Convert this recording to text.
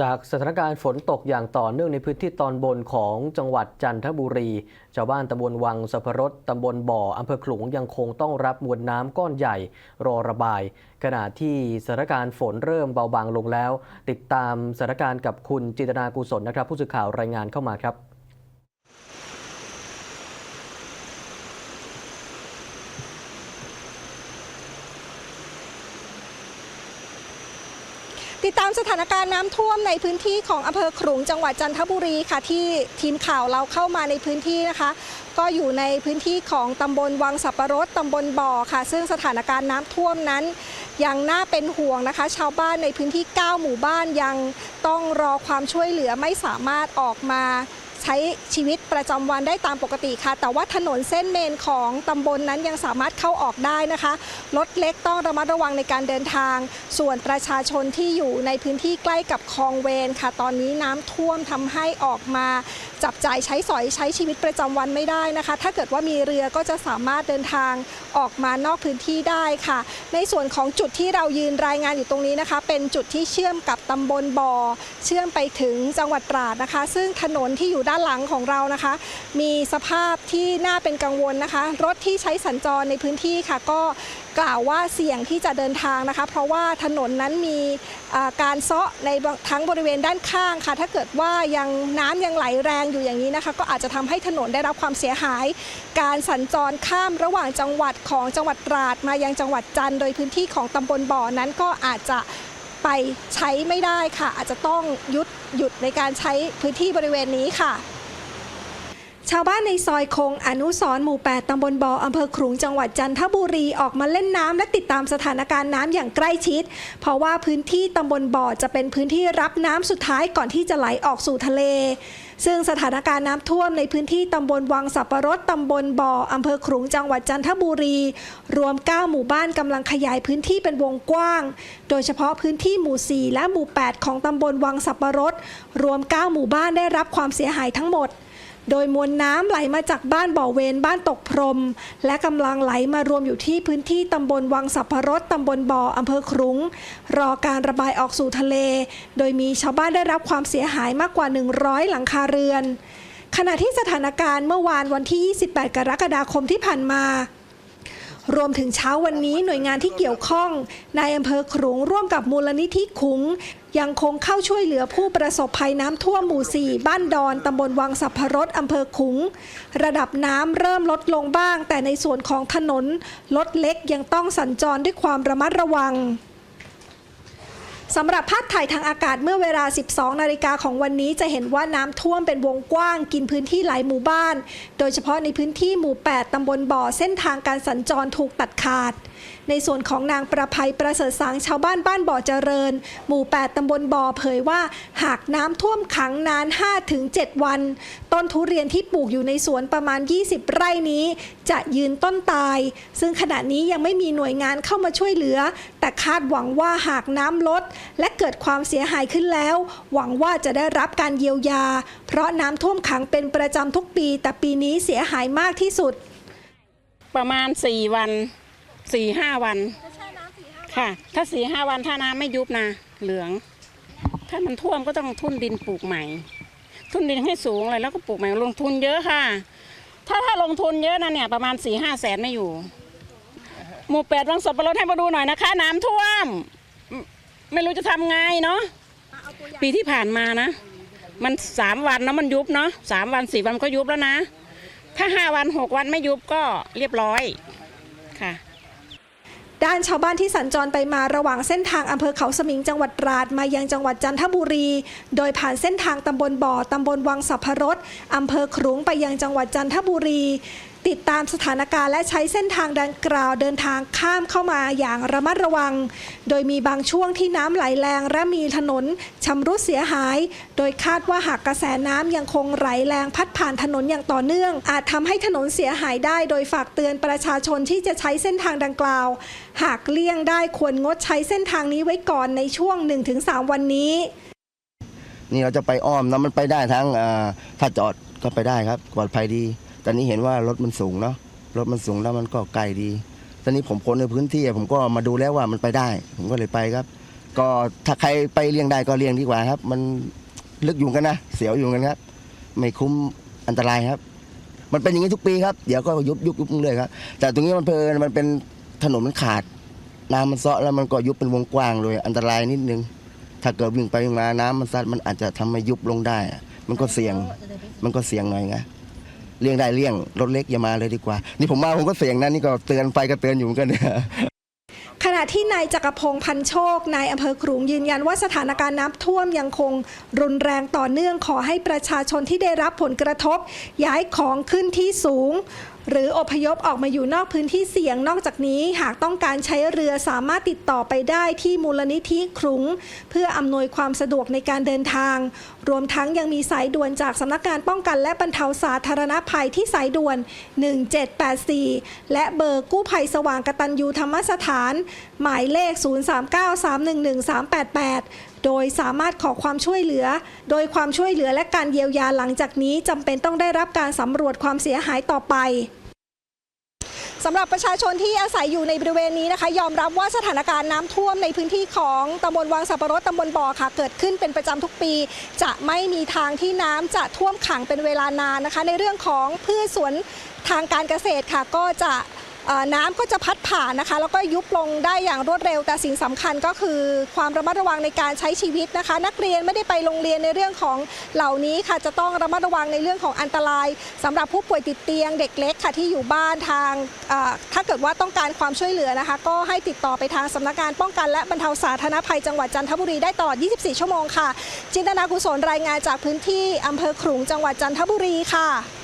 จากสถานการณ์ฝนตกอย่างต่อเนื่องในพื้นที่ตอนบนของจังหวัดจันทบุรี ชาวบ้านตำบลวังสัพรสตำบลบ่ออำเภอขลุงยังคงต้องรับมวลน้ำก้อนใหญ่ รอระบาย ขณะที่สถานการณ์ฝนเริ่มเบาบางลงแล้ว ติดตามสถานการณ์กับคุณจินตนากุศลนะครับ ผู้สื่อข่าวรายงานเข้ามาครับ ติดตามสถานการณ์น้ำท่วมในพื้นที่ของอำเภอขลุงจังหวัดจันทบุรีค่ะ ที่ทีมข่าวเราเข้ามาในพื้นที่นะคะ ก็อยู่ในพื้นที่ของตำบลวังสับปะรดตำบลบ่อค่ะ ซึ่งสถานการณ์น้ำท่วมนั้น ยังน่าเป็นห่วงนะคะ ชาวบ้านในพื้นที่ 9 หมู่บ้านยังต้องรอความช่วยเหลือไม่สามารถออกมา ใช้ชีวิตประจำวันได้ตามปกติค่ะ แต่ว่าถนนเส้นเมนของตำบลนนั้นยังสามารถเข้าออกได้นะคะรถเล็กต้องระมัดระวังในการเดินทาง ส่วนประชาชนที่อยู่ในพื้นที่ใกล้กับคลองเวนค่ะ ตอนนี้น้ำท่วมทำให้ออกมา จับจ่ายใช้สอยใช้ชีวิตประจำวันไม่ได้นะคะ ถ้าเกิดว่ามีเรือก็จะสามารถเดินทางออกมานอกพื้นที่ได้ค่ะ ในส่วนของจุดที่เรายืนรายงานอยู่ตรงนี้นะคะ เป็นจุดที่เชื่อมกับตำบลบ่อเชื่อมไปถึงจังหวัดตราดนะคะ ซึ่งถนนที่อยู่ด้านหลังของเรานะคะ มีสภาพที่น่าเป็นกังวลนะคะ รถที่ใช้สัญจรในพื้นที่ค่ะ ก็กล่าวว่าเสี่ยงที่จะเดินทางนะคะ เพราะว่าถนนนั้นมีการเซาะในทั้งบริเวณด้านข้างค่ะ ถ้าเกิดว่ายังน้ำยังไหลแรงอยู่อย่างนี้นะคะ ก็อาจจะทำให้ถนนได้รับความเสียหาย การสัญจรข้ามระหว่างจังหวัดของจังหวัดตราดมายังจังหวัดจันทร์โดยพื้นที่ของตำบลบ่อนั้นก็อาจจะไปใช้ไม่ได้ค่ะ อาจจะต้องยุด หยุดในการใช้พื้นที่บริเวณนี้ค่ะ ชาวบ้านในซอยคง อนุสรหมู่ 8 ตำบลบออำเภอขลุง จังหวัดจันทบุรี ออกมาเล่นน้ำและติดตามสถานการณ์น้ำอย่างใกล้ชิด เพราะว่าพื้นที่ตำบลบ่อจะเป็นพื้นที่รับน้ำสุดท้ายก่อนที่จะไหลออกสู่ทะเล ซึ่งสถานการณ์น้ำท่วมในพื้นที่ตำบลวังสับปะรดตำบลบ่ออำเภอขลุง จังหวัดจันทบุรี รวม 9 หมู่บ้านกำลังขยายพื้นที่เป็นวงกว้าง โดยเฉพาะพื้นที่หมู่ 4 และหมู่ 8 ของตำบลวังสับปะรด รวม 9 หมู่บ้านได้รับความเสียหายทั้งหมด โดยมวลน้ำไหลมาจากบ้านบ่อเวนบ้านตกพรม และกำลังไหลมารวมอยู่ที่พื้นที่ตำบลวังสับพรสตำบลบ่ออำเภอครุง รอการระบายออกสู่ทะเล โดยมีชาวบ้านได้รับความเสียหายมากกว่า 100 หลังคาเรือน ขณะที่สถานการณ์เมื่อวานวันที่ 28 กรกฎาคมที่ผ่านมา รวมถึงเช้าวันนี้หน่วยงานที่เกี่ยวข้องในอำเภอขลุงร่วมกับมูลนิธิขุง ยังคงเข้าช่วยเหลือผู้ประสบภัยน้ำท่วมหมู่ 4 บ้านดอนตำบลวังสัพพรสอำเภอขุง ระดับน้ำเริ่มลดลงบ้าง แต่ในส่วนของถนน รถเล็กยังต้องสัญจรด้วยความระมัดระวัง สำหรับภาพถ่ายทางอากาศเมื่อเวลา 12 นาฬิกาของวันนี้จะเห็นว่าน้ำท่วมเป็นวงกว้างกินพื้นที่หลายหมู่บ้าน โดยเฉพาะในพื้นที่หมู่ 8 ตำบลบ่อเส้นทางการสัญจรถูกตัดขาด ในส่วนของนางประภัยประเสริฐสังชาวบ้านบ้านบ่อเจริญ หมู่ 8 ตำบลบ่อเผยว่า หากน้ำท่วมขังนาน 5-7 วัน ต้นทุเรียนที่ปลูกอยู่ในสวนประมาณ 20 ไร่นี้ จะยืนต้นตาย ซึ่งขณะนี้ยังไม่มีหน่วยงานเข้ามาช่วยเหลือ แต่คาดหวังว่าหากน้ำลด และเกิดความเสียหายขึ้นแล้ว หวังว่าจะได้รับการเยียวยา เพราะน้ำท่วมขังเป็นประจำทุกปี แต่ปีนี้เสียหายมากที่สุด ประมาณสี่วัน สี่ห้าวันค่ะ ถ้าสี่ห้าวันถ้าน้ำไม่ยุบนะเหลือง ถ้ามันท่วมก็ต้องทุนดินปลูกใหม่ ทุนดินให้สูงเลยแล้วก็ปลูกใหม่ลงทุนเยอะค่ะ ถ้าถ้าลงทุนเยอะนะเนี่ยประมาณสี่ห้าแสนไม่อยู่ หมู่แปดวังสับปะรดให้มาดูหน่อยนะคะ น้ำท่วมไม่ไม่รู้จะทำไงเนาะปีที่ผ่านมานะ มันสามวันเนาะมันยุบเนาะสามวันสี่วันก็ยุบแล้วนะ ถ้าห้าวันหกวันไม่ยุบก็เรียบร้อยค่ะ ด้านชาวบ้านที่สัญจรไปมาระหว่างเส้นทางอำเภอเขาสมิงจังหวัดตราดมายังจังหวัดจันทบุรี โดยผ่านเส้นทางตำบลบ่อตำบลวังสัพพรสอำเภอขลุงไปยังจังหวัดจันทบุรี ติดตามสถานการณ์และใช้เส้นทางดังกล่าวเดินทางข้ามเข้ามาอย่างระมัดระวัง โดยมีบางช่วงที่น้ำไหลแรงและมีถนนชำรุดเสียหาย โดยคาดว่าหากกระแสน้ำยังคงไหลแรงพัดผ่านถนนอย่างต่อเนื่อง อาจทำให้ถนนเสียหายได้ โดยฝากเตือนประชาชนที่จะใช้เส้นทางดังกล่าว หากเลี่ยงได้ควรงดใช้เส้นทางนี้ไว้ก่อนในช่วง 1-3 วันนี้นี่เราจะไปอ้อมนะมันไปได้ทั้งถ้าจอดก็ไปได้ครับปลอดภัยดี ตอนนี้เห็นว่ารถมันสูงเนาะรถมันสูงแล้วมันก็ไกลดี ตอนนี้ผมคนในพื้นที่ผมก็มาดูแล้วว่ามันไปได้ ผมก็เลยไปครับ ก็ถ้าใครไปเลี้ยงได้ก็เลี้ยงดีกว่าครับ มันลึกอยู่กันนะเสียวอยู่กันครับ ไม่คุ้มอันตรายครับ มันเป็นอย่างนี้ทุกปีครับเดี๋ยวก็ยุบยุบยุบเลยครับ แต่ตรงนี้มันเพลินมันเป็นถนนมันขาดน้ำมันเซาะแล้วมันก็ยุบเป็นวงกว้างเลยอันตรายนิดนึง ถ้าเกิดวิ่งไปวิ่งมาน้ำมันซัดมันอาจจะทำให้ยุบลงได้ มันก็เสี่ยง มันก็เสี่ยงหน่อยไง เลี่ยงได้เลี่ยงรถเล็กอย่ามาเลยดีกว่า นี่ผมมาผมก็เสี่ยงนั้นี่ก็เตือนไฟก็เตือนอยู่เหมือนกันเนี่ยขณะที่นายจักรพงศ์พันโชคนายอำเภอขลุงยืนยันว่าสถานการณ์น้ำท่วมยังคงรุนแรงต่อเนื่องขอให้ประชาชนที่ได้รับผลกระทบ ย้ายของขึ้นที่สูง หรืออพยพออกมาอยู่นอกพื้นที่เสี่ยงนอกจากนี้ หากต้องการใช้เรือสามารถติดต่อไปได้ที่มูลนิธิขลุงเพื่ออำนวยความสะดวกในการเดินทาง รวมทั้งยังมีสายด่วนจากสำนักงานป้องกันและบรรเทาสาธารณภัยที่สายด่วน 1784 และเบอร์กู้ภัยสว่างกตัญญูธรรมสถาน หมายเลข 039 311 388 โดยสามารถขอความช่วยเหลือ โดยความช่วยเหลือและการเยียวยาหลังจากนี้จำเป็นต้องได้รับการสำรวจความเสียหายต่อไปสำหรับประชาชนที่อาศัยอยู่ในบริเวณนี้นะคะ ยอมรับว่าสถานการณ์น้ำท่วมในพื้นที่ของตำบลวังสับปะรดตำบลบ่อค่ะ เกิดขึ้นเป็นประจำทุกปี จะไม่มีทางที่น้ำจะท่วมขังเป็นเวลานานนะคะ ในเรื่องของพืชสวนทางการเกษตรค่ะ ก็จะ น้ำก็จะพัดผ่านนะคะ แล้วก็ยุบลงได้อย่างรวดเร็ว แต่สิ่งสำคัญก็คือความระมัดระวังในการใช้ชีวิตนะคะ นักเรียนไม่ได้ไปโรงเรียนในเรื่องของเหล่านี้ค่ะ จะต้องระมัดระวังในเรื่องของอันตรายสำหรับผู้ป่วยติดเตียงเด็กเล็กค่ะที่อยู่บ้านทางถ้าเกิดว่าต้องการความช่วยเหลือนะคะ ก็ให้ติดต่อไปทางสำนักงานป้องกันและบรรเทาสาธารณภัยจังหวัดจันทบุรีได้ตลอด 24 ชั่วโมงค่ะ จินตนากุศลรายงานจากพื้นที่อำเภอขลุงจังหวัดจันทบุรีค่ะ